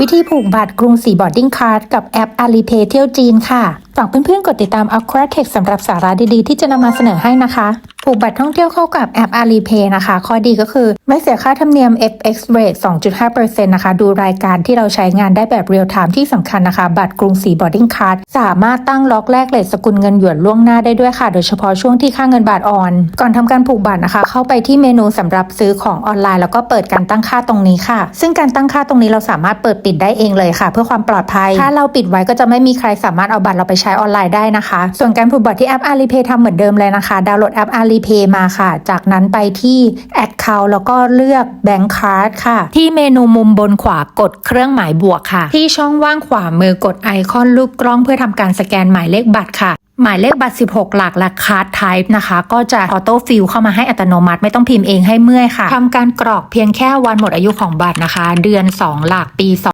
วิธีผูกบัตรกรุงศรีบอดดิ้งคาร์ดกับแอป Alipay เที่ยวจีนค่ะ ฝากเพื่อนๆ กดติดตาม Aqua Tech สำหรับสาระดีๆ ที่จะนำมาเสนอให้นะคะ ผูกบัตรท่องเที่ยวเข้ากับแอป Alipay นะคะ ข้อดีก็คือไม่เสียค่าธรรมเนียม FX rate 2.5%นะคะ ดูรายการที่เราใช้งานได้แบบเรียลไทม์ที่สำคัญนะคะ บัตรกรุงศรีบอร์ดิ้งคาร์ดสามารถตั้งล็อกแลกเลทสกุลเงินหยวนล่วงหน้าได้ด้วยค่ะ โดยเฉพาะช่วงที่ค่าเงินบาทอ่อน ก่อนทำการผูกบัตรนะคะ เข้าไปที่เมนูสำหรับซื้อของออนไลน์ แล้วก็เปิดการตั้งค่าตรงนี้ค่ะ ซึ่งการตั้งค่าตรงนี้เราสามารถเปิดปิดได้เองเลยค่ะ เพื่อความปลอดภัย ถ้าเราปิดไว้ก็จะไม่มีใครสามารถเอาบัตรเราไปใช้ออนไลน์ได้นะคะ ส่วนการผูกบัตรที่แอป Alipay ทำเหมือนเดิมเลยนะคะ ดาวน์โหลดแอป Alipay มาค่ะ จากนั้นไปที่ Account แล้วก็เลือก Bank Card ค่ะ ที่เมนูมุมบนขวากดเครื่องหมายบวกค่ะ ที่ช่องว่างขวามือกดไอคอนรูปกล้องเพื่อทำการสแกนหมายเลขบัตรค่ะหมายเลขบัตร 16 หลักและคาร์ดไทป์นะคะ ก็จะออโต้ฟิลเข้ามาให้อัตโนมัติไม่ต้องพิมพ์เองให้เมื่อยค่ะทำการกรอกเพียงแค่วันหมดอายุของบัตรนะคะ เดือน 2 หลักปี